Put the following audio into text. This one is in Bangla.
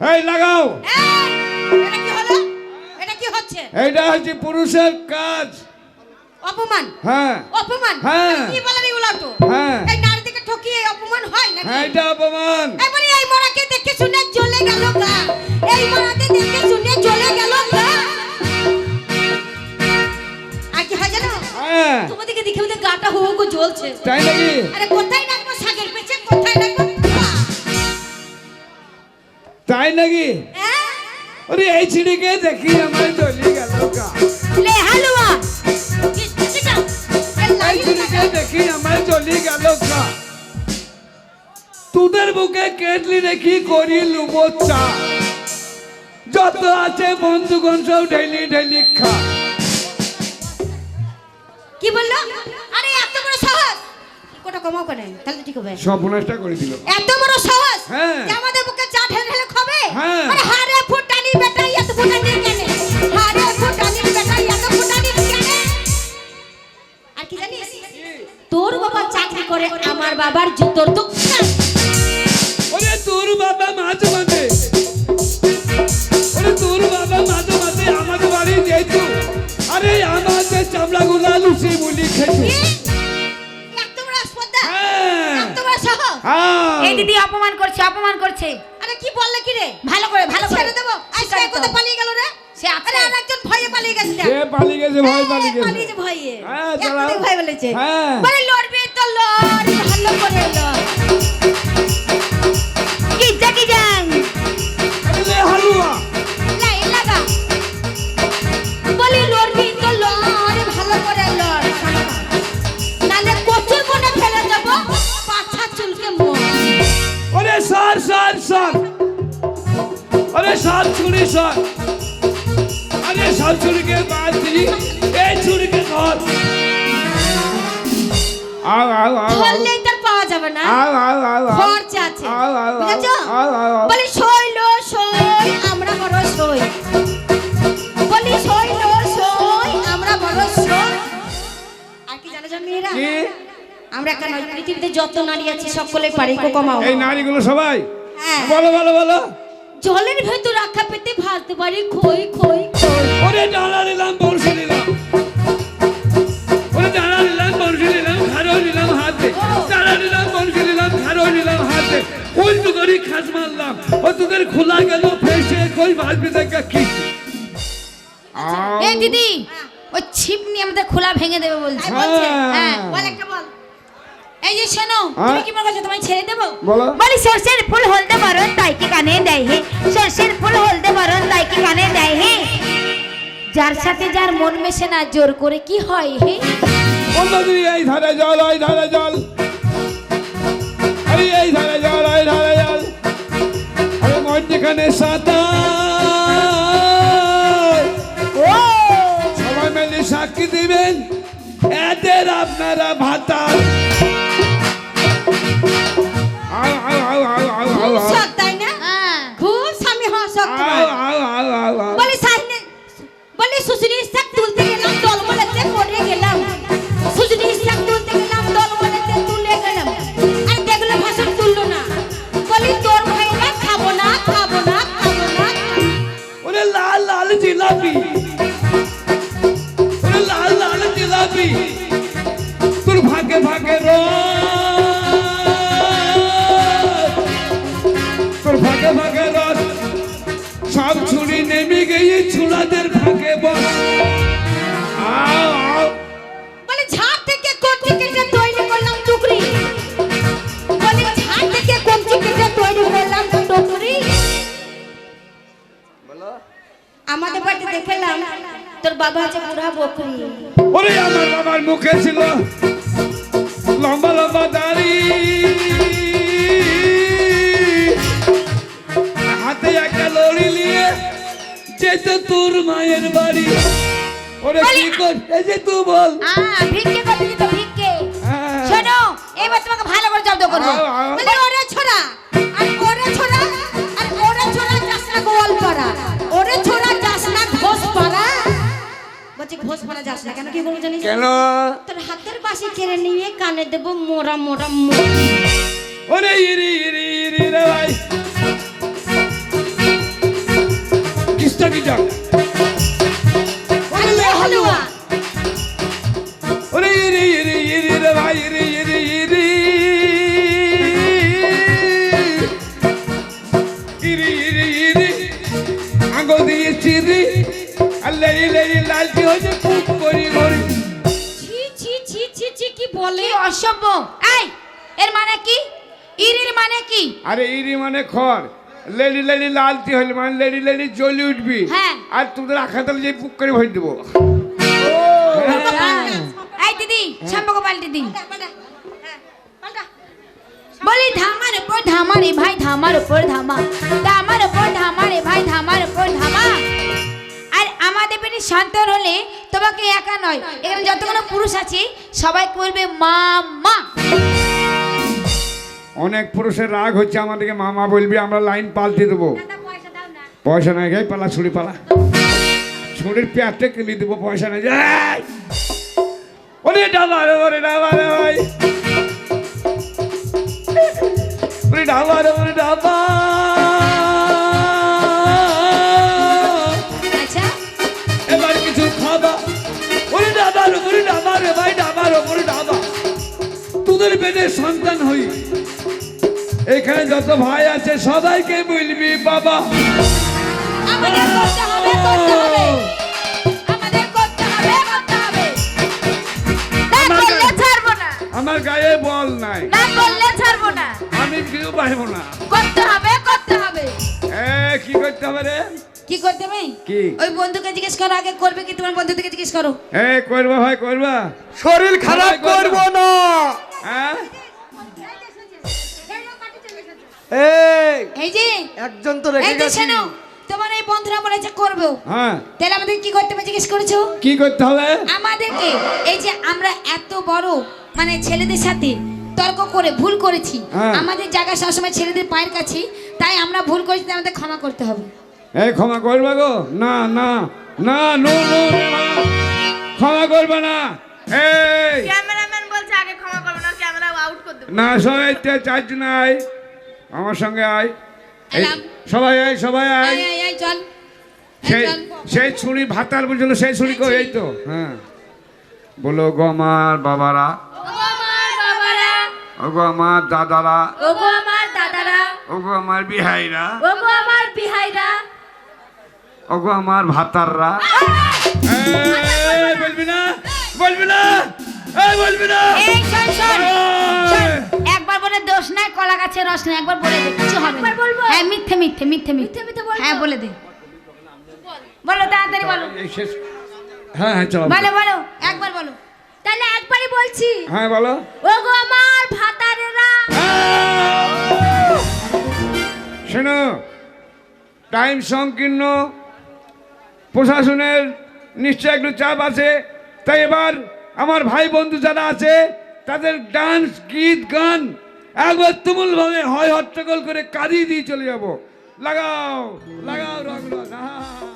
এই লাগাও। এটা কি হলো? এটা কি হচ্ছে? পুরুষের কাজ। অপমান? হ্যাঁ। অপমান? হ্যাঁ। কি হ্যাঁ। এই নারীদেরকে ঠকিয়ে অপমান হয় নাকি? হ্যাঁ এটা অপমান। এবারে এই মরাকে দেখে শুনে চলে গেল গা এই মরাকে দেখে শুনে চলে গেল গা আর কি হয় জানো? হ্যাঁ। তোমাদেরকে দেখে আমাদের গাটা হু হু জ্বলছে। তাই নাকি? আরে কোথায় রাখব তাই নাকি হ্যাঁ? আরে এই ছিড়িকে দেখি আমার চলে গেল গা লে হালুয়া কি চিটা এই এই লাইন ছিড়িকে দেখি আমার চলে গেল গা তোদের বুকে কেটলি রেখি করি লুবো চা যত আছে বন্ধুগণ সব ঢেলি ঢেলি খা কি বলল আরে এত বড় সাহস কোটা কমাও কেন? তাহলে ঠিক হবে। সর্বনাশটা করে দিল। এত বড় সাহস হ্যাঁ। আমাদের বুকে চা ঢেলে ঢেলে খাবে? হ্যাঁ। আরে হারে ফুটানি বেটা এত ফুটানি কেন? হারে ফুটানি বেটা এত ফুটানি কেন? আর কি জানিস? তোর বাবা চাকরি করে আমার বাবার জুতোর দোকান। ওরে তোর বাবা মাঝে মাঝে। ওরে তোর বাবা মাঝে মাঝে আমাদের বাড়ি যেত। আরে আমাদের চামড়া গুলা লুচি মুলি খেত। এই দিদি অপমান করছে অপমান করছে। আরে কি বললে কি রে? ভালো করে ভালো করে। দেব? আজকে কোথায় পালিয়ে গেল রে? সে আছে। আরে আরেকজন ভয়ে পালিয়ে গেছে সে পালিয়ে গেছে ভয় পালিয়ে গেছে। পালিয়েছে ভয়ে। হ্যাঁ, চলো ভয় বলেছে। হ্যাঁ। বলে লড়বি তো লড় ভালো করে লড়। কি জাকি জান আরে হালুয়া। ছুরি সর। আরে সর ছুরিকে বাদ দিলি। এই ছুরিকে ধর। আও আও আও ধরলেই তার পাওয়া যাবে না। আও আও আও খরচা আছে। আও আও আও বুঝেছ? আও আও আও বলি শৈল সই আমরা বড় সই বলি শৈল সই আমরা বড় সই আর কি জানো জানো মেয়েরা কি? আমরা কেন পৃথিবীতে যত নারী আছে সকলে পারি। কো কমাও। এই নারীগুলো সবাই? হ্যাঁ। বলো বলো বলো। জলের ভেতর রাখা পেতে ভালতে পারি খই খই খই। ওরে ডালা নিলাম বড়শি নিলাম। ওরে ডালা নিলাম বড়শি নিলাম খারো নিলাম হাতে। ডালা নিলাম নিলাম নিলাম হাতে। উল্টো করে খাস মারলাম। ও তোদের খোলা গেল ফেসে কই ভাজবি দেখা কি? এই দিদি ওই ছিপ নিয়ে আমাদের খোলা ভেঙে দেবে বলছে বলছে। হ্যাঁ। হ্যাঁ বল একটা বল। এই যে শোনো হ্যাঁ। তুমি কি মনে তোমায় ছেড়ে দেবো? বলো। সর্ষের ফুল হলদে বরণ তাই কি কানে দেয় হে? সর্ষের ফুল হলদে বরণ তাই কি কানে দেয় হে? যার সাথে যার মন মেশে না জোর করে কি হয় হে? অন্যদিন এই ধারে জল ওই ধারে জল। আরে এই ধারে জল ওই ধারে জল। আরে মধ্যখানে সাঁতার। ও! সবাই মিলে সাক্ষী দিবেন। এদের আপনারা ভাতা আও আও নেমে গিয়ে ছুলাদের আও। ঝাড় থেকে কেটে তৈরি করলাম টুকরি? বলি ঝাড় থেকে কেটে তৈরি করলাম টুকরি? আমাদের বাড়িতে দেখলাম তোর বাবা আছে বুড়া বকরি ওরে আমার বাবার মুখে ছিল লম্বা লম্বা দাড়ি। হাতে একটা লড়ি নিয়ে যেত তোর মায়ের বাড়ি ওরে কি কর এই যে তুই বল। ভিক্ষে করতে দিত ভিক্ষে। হ্যাঁ। শোনো এবার তোমাকে ভালো করে জব্দ করব। বলি ওরে ছোড়া আর ওরে ছোড়া আর ওরে ছোড়া যাস না গোয়াল পাড়া ওরে ছোড়া যাস না ঘোষ পাড়া বলছি ঘোষ পাড়া যাস না কেন? কি বলব জানিস? কেন? তোর হাতের পাশে কেড়ে নিয়ে কানে দেবো মোরা মোরা মোরা ওরে ইরি ইরি ইরি রে ভাই। যাক হালুয়া ওরে ইরি ইরি ইরি রে ভাই ইরি ইরি ইরি ইরি ইরি ইরি আঙ্গুল দিয়ে চিরি আর লেরি লেরি লালচি হয়েছে খুব করি করি ছি ছি ছি ছি ছি কি বলে? অসভ্য এই এর মানে কি? ইরির মানে কি? আরে ইরি মানে খড়। লেডি লেডি লালতি হইলে মানে লেডি লেডি জ্বলি উঠবি। হ্যাঁ। আর তোদের আখা তালে যে পুক করে ভরে দেবো। এই দিদি সম্পর্ক পাল্টে দিন বলি ধামার উপর ধামা রে ভাই ধামার উপর ধামা। ধামার উপর ধামা রে ভাই ধামার উপর ধামা। আর আমাদের পেটে সন্তান হলে তোমাকে একা নয় এখানে যতগুলো পুরুষ আছে সবাই করবে মা মা। অনেক পুরুষের রাগ হচ্ছে আমাদেরকে মামা বলবি আমরা লাইন পাল্টে দেবো। পয়সা নাই গাই পালা ছুড়ি পালা। ছুরির পেয়ারটা কিনে দেবো পয়সা নাই। যাই ওরে ডাবা রে ওরে ডাবা রে ভাই। ওরে ডাবা রে ওরে ডাবা তোদের সন্তান হই। এখানে যত ভাই আছে সবাইকে বলবি বাবা। আমাদের করতে হবে করতে হবে। আমার গায়ে- বল নাই। না করলে ছাড়বো না। আমি কিছু পাইব না। করতে হবে করতে হবে। এ কি করতে হবে রে? কি করতে কি? ওই বন্ধুকে জিজ্ঞেস করো আগে করবে কি? তোমার বন্ধু থেকে জিজ্ঞেস করো। এ করবা ভাই করবা। শরীর খারাপ করব না। হ্যাঁ? এই এই যে একজন তো রেখে গেছি। শোনো তোমার এই বন্ধুরা বলেছে হ্যাঁ। তাহলে আমাদের কি করতে হবে জিজ্ঞেস করেছ? কি করতে হবে? আমাদেরকে এই যে আমরা এত বড় মানে ছেলেদের সাথে তর্ক করে ভুল করেছি। হ্যাঁ। আমাদের জায়গা সবসময় ছেলেদের পায়ের কাছে তাই আমরা ভুল করেছি আমাদের ক্ষমা করতে হবে। এই ক্ষমা করবা গো? না না না নো নো না। ক্ষমা করবে না। এই। ক্যামেরাম্যান বলছে আগে ক্ষমা করব না ক্যামেরা আউট করে দেবো। না সবাই তে- চারজন আয়। আমার সঙ্গে আয়। এই, সবাই আয় সবাই আয়। চল। সেই সেই ছুরি ভাতার বুঝলো সেই ছুরি কই? এই তো হ্যাঁ। বলো গো আমার বাবারা। ওগো আমার বাবারা। ওগো আমার দাদারা। ওগো আমার দাদারা। ওগো আমার বিহাইরা। ওগো আমার বিহাইরা ওগো আমার ভাতাররা। বলবি না? বলবি না? এই বলবি না! একবার বলে দোষ নাই কলা গাছের রস নাই একবার বলে দে কিছু হবে না। হ্যাঁ মিথ্যে মিথ্যে মিথ্যে মিথ্যে। মিথ্যে হ্যাঁ বলে দে। বলো তাড়াতাড়ি বলো। শেষ। হ্যাঁ হ্যাঁ চলো। বলো বলো একবার বলো। তাহলে একবারই বলছি। হ্যাঁ বলো। ওগো আমার ভাতারেরা। শোনো টাইম সংকীর্ণ প্রশাসনের নিশ্চয় একটু চাপ আছে। তাই এবার আমার ভাই বন্ধু যারা আছে, তাদের ডান্স গীত, গান একবার তুমুলভাবে হয় হট্টগোল করে কাঁদিয়ে দিয়ে চলে যাব। লাগাও লাগাও রং রং আহা।